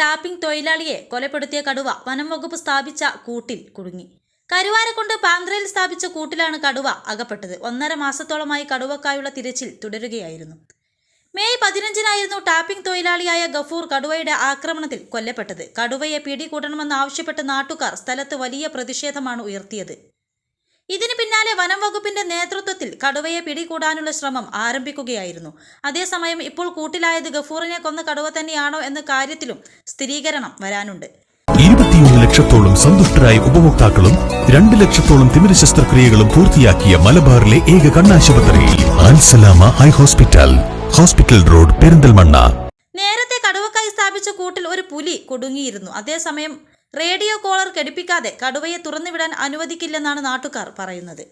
Tapping തൊഴിലാളിയെ കൊലപ്പെടുത്തിയ കടുവ വനം വകുപ്പ് സ്ഥാപിച്ച കൂട്ടിൽ കുടുങ്ങി. കരുവാരക്കൊണ്ട് പാന്ത്രയിൽ സ്ഥാപിച്ച കൂട്ടിലാണ് കടുവ അകപ്പെട്ടത്. ഒന്നര മാസത്തോളമായി കടുവക്കായുള്ള തിരച്ചിൽ തുടരുകയായിരുന്നു. മെയ് പതിനഞ്ചിനായിരുന്നു ടാപ്പിംഗ് തൊഴിലാളിയായ ഗഫൂർ കടുവയുടെ ആക്രമണത്തിൽ കൊല്ലപ്പെട്ടത്. കടുവയെ പിടികൂടണമെന്ന് ആവശ്യപ്പെട്ട് നാട്ടുകാർ സ്ഥലത്ത് വലിയ പ്രതിഷേധമാണ് ഉയർത്തിയത്. ഇതിന് പിന്നാലെ വനം വകുപ്പിന്റെ നേതൃത്വത്തിൽ കടുവയെ പിടികൂടാനുള്ള ശ്രമം ആരംഭിക്കുകയായിരുന്നു. അതേസമയം ഇപ്പോൾ കൂട്ടിലായത് ഗഫൂറിനെ കൊന്ന കടുവ തന്നെയാണോ എന്ന കാര്യത്തിലും സ്ഥിരീകരണം വരാനുണ്ട്. ഇരുപത്തിയൊന്ന് ലക്ഷത്തോളം സന്തുഷ്ടരായ ഉപഭോക്താക്കളും രണ്ട് ലക്ഷത്തോളം തിമിര ശസ്ത്രക്രിയകളും പൂർത്തിയാക്കിയ മലബാറിലെ ഏക കണ്ണാശുപത്രി ആൻസലാമ eye hospital hospital road Perinthalmanna. നേരത്തെ കടുവക്കായി സ്ഥാപിച്ച കൂട്ടിൽ ഒരു പുലി കൊടുങ്ങിയിരുന്നു. അതേസമയം റേഡിയോ കോളർ ഘടിപ്പിക്കാതെ കടുവയെ തുറന്നുവിടാൻ അനുവദിക്കില്ലെന്നാണ് നാട്ടുകാർ പറയുന്നത്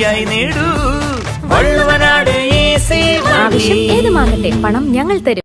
ഈസിയായി നേടൂ. ആവശ്യം ഏതുമാകട്ടെ പണം ഞങ്ങൾ തരും.